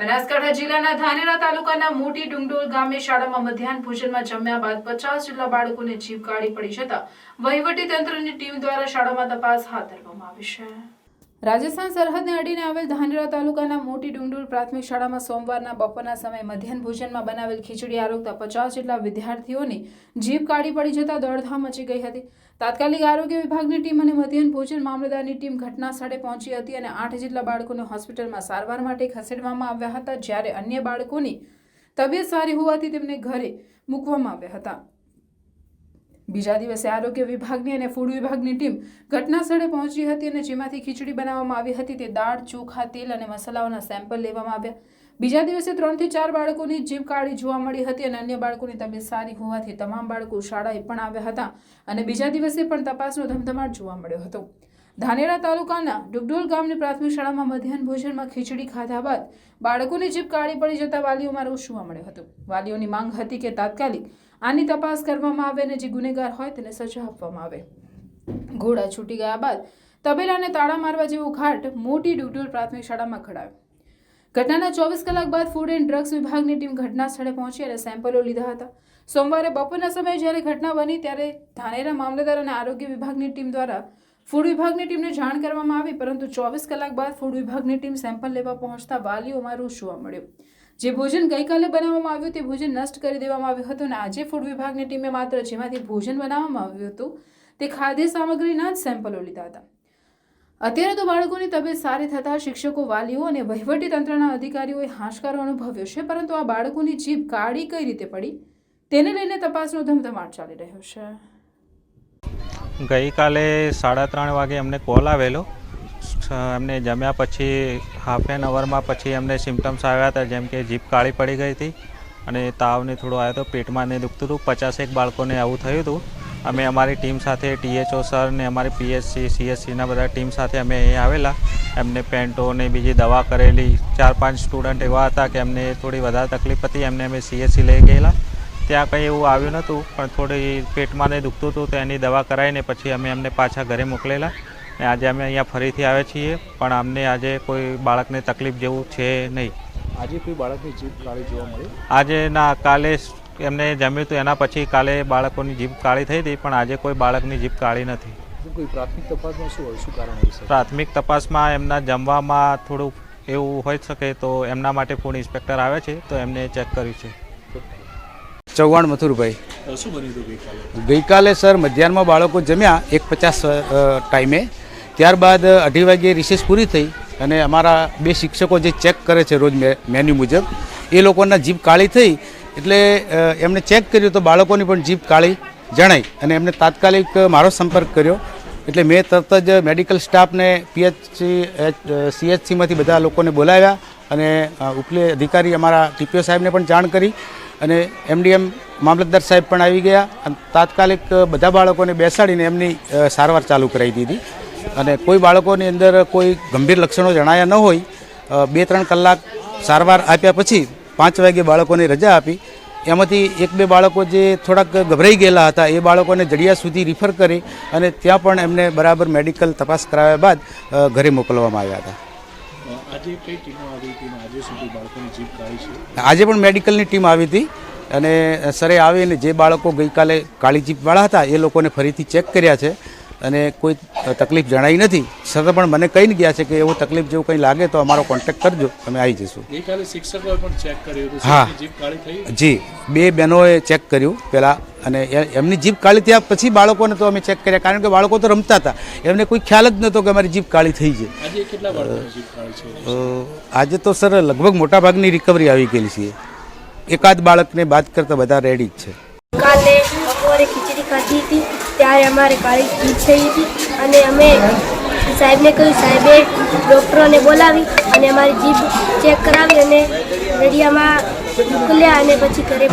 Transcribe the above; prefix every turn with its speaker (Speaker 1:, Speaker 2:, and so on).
Speaker 1: બનાસકાંઠા જિલ્લાના ધાનેરા તાલુકાના મોટી ડુંગડોલ ગામે શાળામાં મધ્યાહન ભોજનમાં જમ્યા બાદ પચાસ જેટલા બાળકોને જીવ કાઢી પડી જતા વહીવટી તંત્રની ટીમ દ્વારા શાળામાં તપાસ હાથ ધરવામાં આવી છે. રાજસ્થાન સરહદને અડીને આવેલ ધાનેરા તાલુકાના મોટી ડુંગડુર પ્રાથમિક શાળામાં સોમવારના બપોરના સમયે મધ્યાહન ભોજનમાં બનાવેલ ખીચડી આરોગતા પચાસ જેટલા વિદ્યાર્થીઓની જીભ કાઢી પડી જતા દોડધામ મચી ગઈ હતી. તાત્કાલિક આરોગ્ય વિભાગની ટીમ અને મધ્યાહન ભોજન મામલતદારની ટીમ ઘટના સ્થળે પહોંચી હતી અને આઠ જેટલા બાળકોને હોસ્પિટલમાં સારવાર માટે ખસેડવામાં આવ્યા હતા, જ્યારે અન્ય બાળકોની તબિયત સારી હોવાથી તેમને ઘરે મૂકવામાં આવ્યા હતા. બીજા દિવસે આરોગ્ય વિભાગની અને ફૂડ વિભાગની ટીમ ઘટના સ્થળે પહોંચી હતી અને જેમાંથી ખીચડી બનાવવામાં આવી હતી તે દાળ, ચોખા, તેલ અને મસાલાઓના સેમ્પલ લેવામાં આવ્યા. બીજા દિવસે ત્રણથી ચાર બાળકોની જીભ કાળી જોવા મળી હતી અને અન્ય બાળકોની તબિયત સારી હોવાથી તમામ બાળકો શાળાએ પણ આવ્યા હતા અને બીજા દિવસે પણ તપાસનો ધમધમાટ જોવા મળ્યો હતો. ધાનેરા તાલુકાના ડુગડોલ ગામની પ્રાથમિક શાળામાં મધ્યાહન ભોજનમાં ખીચડી ખાધા બાદ બાળકોની જીભ કાળી પડી જતા વાલીઓમાં રોષ જોવા મળ્યો હતો. વાલીઓની માંગ હતી કે તાત્કાલિક આની તપાસ કરવામાં આવે અને જે ગુનેગાર હોય તેને સજા આપવામાં આવે. ઘોડા છૂટી ગયા બાદ તબેલાને તાળા મારવા જેવો ઘાટ મોટી ડુગડોલ પ્રાથમિક શાળામાં ખડાયો. ઘટનાના ચોવીસ કલાક બાદ ફૂડ એન્ડ ડ્રગ્સ વિભાગની ટીમ ઘટના સ્થળે પહોંચી અને સેમ્પલો લીધા હતા. સોમવારે બપોરના સમયે જ્યારે ઘટના બની ત્યારે ધાનેરા મામલતદાર અને આરોગ્ય વિભાગની ટીમ દ્વારા ફૂડ વિભાગની ટીમને જાણ કરવામાં આવી, પરંતુ ચોવીસ કલાક બાદ ફૂડ વિભાગની ટીમ સેમ્પલ લેવા પહોંચતા વાલીઓમાં રોષ જોવા મળ્યો. જે ભોજન ગઈકાલે બનાવવામાં આવ્યું તે ભોજન નષ્ટ કરી દેવામાં આવ્યું હતું અને આજે ફૂડ વિભાગની ટીમે માત્ર જેમાંથી ભોજન બનાવવામાં આવ્યું હતું, તે ખાદ્ય સામગ્રીના જ સેમ્પલો લીધા હતા. અત્યારે તો બાળકોની તબિયત સારી થતાં શિક્ષકો, વાલીઓ અને વહીવટી તંત્રના અધિકારીઓએ હાશકારો અનુભવ્યો છે, પરંતુ આ બાળકોની જીભ કાળી કઈ રીતે પડી, તેને લઈને તપાસનો ધમધમાટ ચાલી રહ્યો છે.
Speaker 2: ગઈકાલે સાડા ત્રણ વાગે અમને કોલ આવેલો. એમને જમ્યા પછી હાફ એન અવરમાં પછી એમને સિમ્ટમ્સ આવ્યા હતા, જેમ કે જીભ કાળી પડી ગઈ હતી અને તાવને થોડો આવ્યો હતો પેટમાં ને દુખતું હતું. પચાસેક બાળકોને આવું થયું હતું. અમે અમારી ટીમ સાથે ટીએચઓ સર ને અમારી પીએચસી સીએસસીના બધા ટીમ સાથે અમે અહીં આવેલા. એમને પેન્ટો ને બીજી દવા કરેલી. ચાર પાંચ સ્ટુડન્ટ એવા હતા કે એમને થોડી વધારે તકલીફ હતી. એમને અમે સીએસસી લઈ ગયેલા. ત્યાં કંઈ એવું આવ્યું નહોતું પણ થોડી પેટમાં ને દુખતું હતું તો એની દવા કરાવીને પછી અમે એમને પાછા ઘરે મોકલેલા. ને આજે અમે અહીંયા ફરીથી આવ્યા છીએ પણ અમને આજે કોઈ બાળકને તકલીફ જેવું છે નહીં.
Speaker 3: આજે કોઈ બાળકની જીભ કાળી જોવા મળી?
Speaker 2: આજે ના કાલે એમને જમ્યું હતું એના પછી કાલે બાળકોની જીભ કાળી થઈ હતી પણ આજે કોઈ બાળકની જીભ કાળી નથી.
Speaker 3: કોઈ પ્રાથમિક તપાસમાં શું હોય શું કારણ હોય
Speaker 2: પ્રાથમિક તપાસમાં એમના જમવામાં થોડું એવું હોઈ શકે તો એમના માટે ફૂડ ઇન્સ્પેક્ટર આવે છે તો એમને ચેક કર્યું છે.
Speaker 4: ચૌહાણ મથુરભાઈ.
Speaker 3: ગઈકાલે
Speaker 4: ગઈકાલે સર મધ્યાહનમાં બાળકો જમ્યા એક પચાસ ટાઈમે. ત્યારબાદ અઢી વાગ્યે રિસેસ પૂરી થઈ અને અમારા બે શિક્ષકો જે ચેક કરે છે રોજ મેન્યુ મુજબ, એ લોકોના જીભ કાળી થઈ એટલે એમણે ચેક કર્યું તો બાળકોની પણ જીભ કાળી જણાઈ અને એમને તાત્કાલિક મારો સંપર્ક કર્યો. એટલે મેં તરત જ મેડિકલ સ્ટાફને પીએચસી સીએચસીમાંથી બધા લોકોને બોલાવ્યા અને ઉપલે અધિકારી અમારા ટીપીઓ સાહેબને પણ જાણ કરી અને એમડીએમ મામલતદાર સાહેબ પણ આવી ગયા અને તાત્કાલિક બધા બાળકોને બેસાડીને એમની સારવાર ચાલુ કરાવી દીધી. અને કોઈ બાળકોની અંદર કોઈ ગંભીર લક્ષણો જણાયા ન હોય બે ત્રણ કલાક સારવાર આપ્યા પછી પાંચ વાગે બાળકોને રજા આપી. એમાંથી એક બે બાળકો જે થોડાક ગભરાઈ ગયેલા હતા, એ બાળકોને જડિયા સુધી રિફર કરી અને ત્યાં પણ એમને બરાબર મેડિકલ તપાસ કરાવ્યા બાદ ઘરે મોકલવામાં આવ્યા હતા.
Speaker 3: આજે કઈ ટીમો આવી હતી આજે સુધી બાળકોની જીભ કાઢી છે?
Speaker 4: આજે પણ મેડિકલની ટીમ આવી હતી અને સરે આવીને જે બાળકો ગઈકાલે કાળી જીપવાળા હતા એ લોકોને ફરીથી ચેક કર્યા છે. અને કોઈ તકલીફ જણાઈ નથી. સર પણ મને કહીને ગયા છે કે એવું તકલીફ જેવું કંઈ લાગે તો અમારો કોન્ટેક્ટ કરજો અમે આવી જઈશું.
Speaker 3: શિક્ષકોએ પણ ચેક કર્યું
Speaker 4: હા. જી. બે બહેનોએ ચેક કર્યું પહેલાં અને એ- એમની જીભ કાળી થયા પછી બાળકોને તો અમે ચેક કર્યા. કારણ કે બાળકો તો રમતા હતા. એમને કોઈ ખ્યાલ જ નહોતો કે અમારી જીભ કાળી થઈ છે.
Speaker 3: આજે કેટલા બાળકોની જીભ કાળી છે?
Speaker 4: અ, આજે તો સર લગભગ મોટાભાગની રિકવરી આવી ગયેલી છે. એકાદ બાળકને બાદ કરતાં બધા રેડી જ છે.
Speaker 5: કાલે બપોરે ખીચડી ખાધી હતી. ત્યારે અમારે કાળી જીભ થઈ હતી અને અમે સાહેબને કહ્યું, સાહેબે ડૉક્ટરોને બોલાવી અને અમારી જીભ ચેક કરાવી અને રેડિયામાં મોકલ્યા અને પછી ઘરે